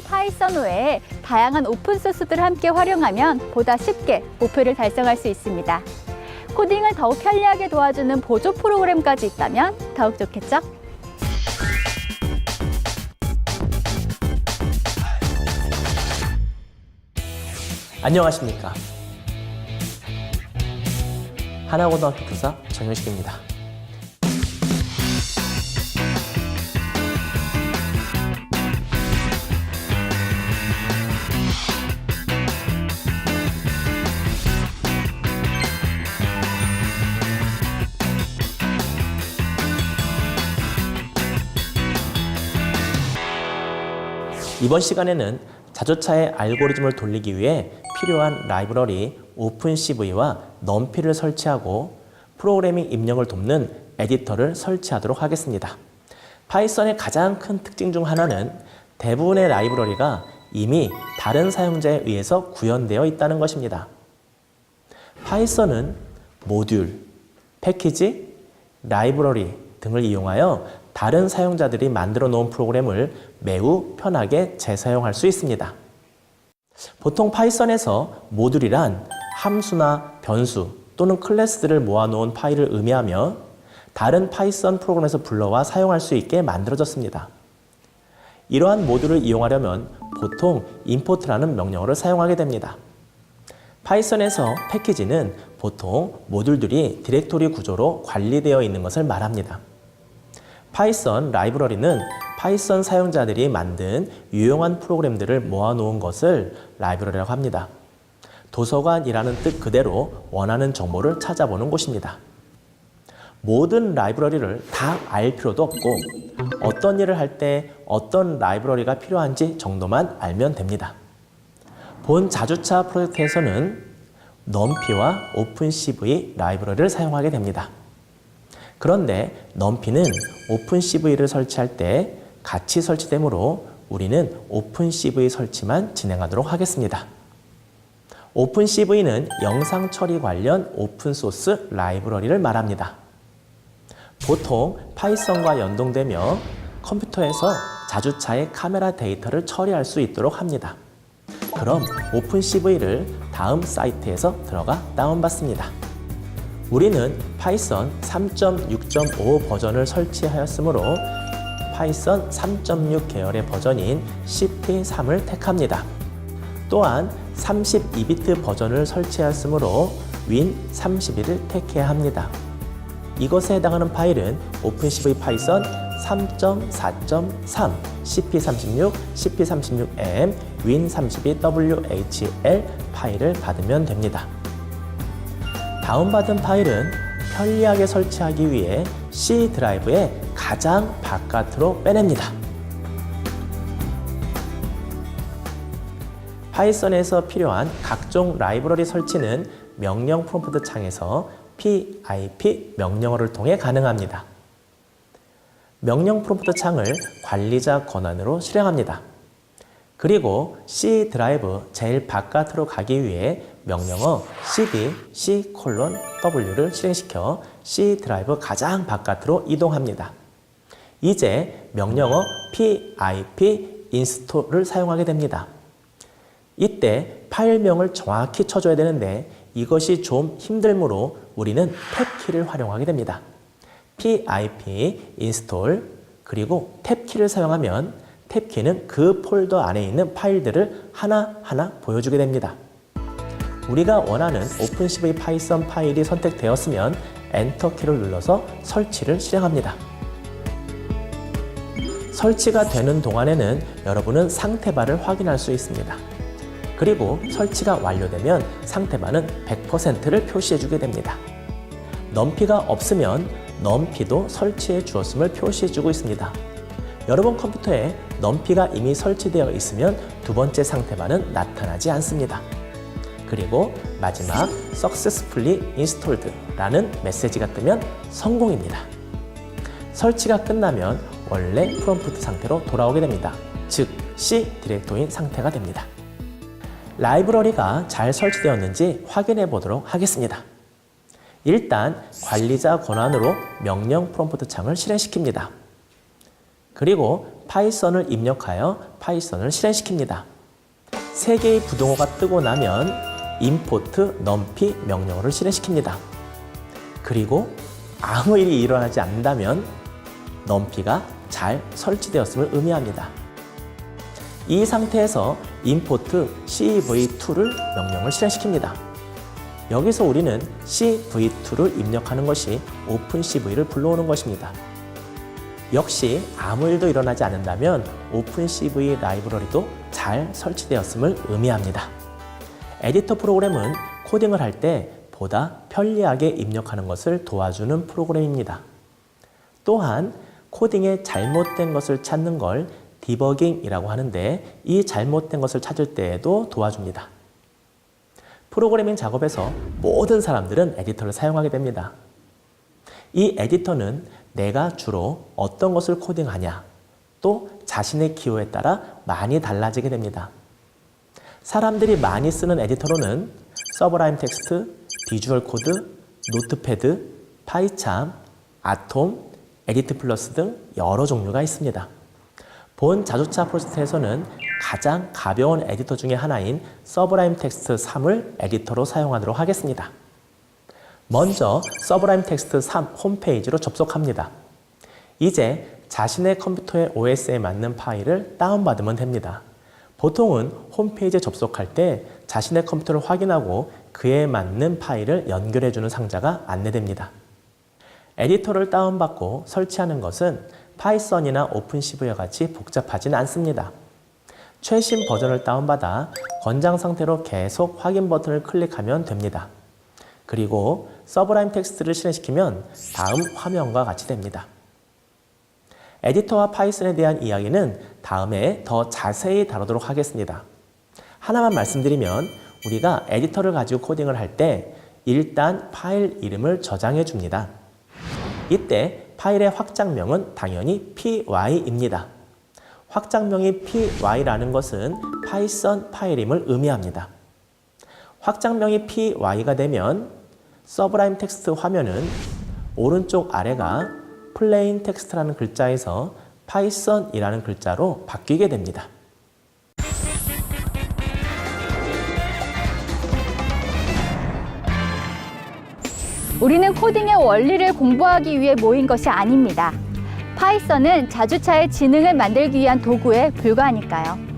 파이썬 외에 다양한 오픈소스들을 함께 활용하면 보다 쉽게 목표를 달성할 수 있습니다. 코딩을 더욱 편리하게 도와주는 보조 프로그램까지 있다면 더욱 좋겠죠? 안녕하십니까. 하나고등학교 교사 정효식입니다. 이번 시간에는 자동차의 알고리즘을 돌리기 위해 필요한 라이브러리 오픈CV와 넘피를 설치하고 프로그래밍 입력을 돕는 에디터를 설치하도록 하겠습니다. 파이썬의 가장 큰 특징 중 하나는 대부분의 라이브러리가 이미 다른 사용자에 의해서 구현되어 있다는 것입니다. 파이썬은 모듈, 패키지, 라이브러리 등을 이용하여 다른 사용자들이 만들어 놓은 프로그램을 매우 편하게 재사용할 수 있습니다. 보통 파이썬에서 모듈이란 함수나 변수 또는 클래스들을 모아놓은 파일을 의미하며 다른 파이썬 프로그램에서 불러와 사용할 수 있게 만들어졌습니다. 이러한 모듈을 이용하려면 보통 import라는 명령어를 사용하게 됩니다. 파이썬에서 패키지는 보통 모듈들이 디렉토리 구조로 관리되어 있는 것을 말합니다. 파이썬 라이브러리는 파이썬 사용자들이 만든 유용한 프로그램들을 모아놓은 것을 라이브러리라고 합니다. 도서관이라는 뜻 그대로 원하는 정보를 찾아보는 곳입니다. 모든 라이브러리를 다 알 필요도 없고 어떤 일을 할 때 어떤 라이브러리가 필요한지 정도만 알면 됩니다. 본 자주차 프로젝트에서는 넘피와 오픈CV 라이브러리를 사용하게 됩니다. 그런데 넘피는 오픈CV를 설치할 때 같이 설치되므로 우리는 오픈CV 설치만 진행하도록 하겠습니다. 오픈CV는 영상 처리 관련 오픈소스 라이브러리를 말합니다. 보통 파이썬과 연동되며 컴퓨터에서 자주차의 카메라 데이터를 처리할 수 있도록 합니다. 그럼 오픈CV를 다음 사이트에서 들어가 다운받습니다. 우리는 파이썬 3.6.5 버전을 설치하였으므로 파이썬 3.6 계열의 버전인 CP3을 택합니다. 또한 32비트 버전을 설치하였으므로 윈 31을 택해야 합니다. 이것에 해당하는 파일은 오픈CV 파이썬 3.4.3 CP36, CP36M, win32WHL 파일을 받으면 됩니다. 다운받은 파일은 편리하게 설치하기 위해 C 드라이브의 가장 바깥으로 빼냅니다. 파이썬에서 필요한 각종 라이브러리 설치는 명령 프롬프트 창에서 pip 명령어를 통해 가능합니다. 명령 프롬프트 창을 관리자 권한으로 실행합니다. 그리고 C 드라이브 제일 바깥으로 가기 위해 명령어 cd c w를 실행시켜 C 드라이브 가장 바깥으로 이동합니다. 이제 명령어 pip install을 사용하게 됩니다. 이때 파일명을 정확히 쳐줘야 되는데 이것이 좀 힘들므로 우리는 탭키를 활용하게 됩니다. pip install 그리고 탭키를 사용하면 탭키는 그 폴더 안에 있는 파일들을 하나하나 보여주게 됩니다. 우리가 원하는 오픈CV 파이썬 파일이 선택되었으면 엔터키를 눌러서 설치를 실행합니다. 설치가 되는 동안에는 여러분은 상태바를 확인할 수 있습니다. 그리고 설치가 완료되면 상태바는 100%를 표시해 주게 됩니다. 넘피가 없으면 넘피도 설치해 주었음을 표시해 주고 있습니다. 여러분 컴퓨터에 넘피가 이미 설치되어 있으면 두 번째 상태바는 나타나지 않습니다. 그리고 마지막 successfully installed 라는 메시지가 뜨면 성공입니다. 설치가 끝나면 원래 프롬프트 상태로 돌아오게 됩니다. 즉, C 디렉토인 상태가 됩니다. 라이브러리가 잘 설치되었는지 확인해 보도록 하겠습니다. 일단 관리자 권한으로 명령 프롬프트 창을 실행시킵니다. 그리고 파이썬을 입력하여 파이썬을 실행시킵니다. 세 개의 부동호가 뜨고 나면 import numpy 명령어를 실행시킵니다. 그리고 아무 일이 일어나지 않는다면 numpy가 잘 설치되었음을 의미합니다. 이 상태에서 import cv2를 명령을 실행시킵니다. 여기서 우리는 cv2를 입력하는 것이 opencv를 불러오는 것입니다. 역시 아무 일도 일어나지 않는다면 오픈CV 라이브러리도 잘 설치되었음을 의미합니다. 에디터 프로그램은 코딩을 할 때 보다 편리하게 입력하는 것을 도와주는 프로그램입니다. 또한 코딩에 잘못된 것을 찾는 걸 디버깅이라고 하는데 이 잘못된 것을 찾을 때에도 도와줍니다. 프로그래밍 작업에서 모든 사람들은 에디터를 사용하게 됩니다. 이 에디터는 내가 주로 어떤 것을 코딩하냐, 또 자신의 기호에 따라 많이 달라지게 됩니다. 사람들이 많이 쓰는 에디터로는 서브라임 텍스트, 비주얼 코드, 노트패드, 파이참, 아톰, 에디트 플러스 등 여러 종류가 있습니다. 본 자동차 프로젝트에서는 가장 가벼운 에디터 중에 하나인 서브라임 텍스트 3을 에디터로 사용하도록 하겠습니다. 먼저 서브라임 텍스트 3 홈페이지로 접속합니다. 이제 자신의 컴퓨터의 OS에 맞는 파일을 다운받으면 됩니다. 보통은 홈페이지에 접속할 때 자신의 컴퓨터를 확인하고 그에 맞는 파일을 연결해주는 상자가 안내됩니다. 에디터를 다운받고 설치하는 것은 파이썬이나 오픈시브와 같이 복잡하진 않습니다. 최신 버전을 다운받아 권장 상태로 계속 확인 버튼을 클릭하면 됩니다. 그리고 서브라임 텍스트를 실행시키면 다음 화면과 같이 됩니다. 에디터와 파이썬에 대한 이야기는 다음에 더 자세히 다루도록 하겠습니다. 하나만 말씀드리면 우리가 에디터를 가지고 코딩을 할 때 일단 파일 이름을 저장해 줍니다. 이때 파일의 확장명은 당연히 py입니다. 확장명이 py라는 것은 파이썬 파일임을 의미합니다. 확장명이 py가 되면 서브라임 텍스트 화면은 오른쪽 아래가 플레인 텍스트라는 글자에서 파이썬이라는 글자로 바뀌게 됩니다. 우리는 코딩의 원리를 공부하기 위해 모인 것이 아닙니다. 파이썬은 자주차의 지능을 만들기 위한 도구에 불과하니까요.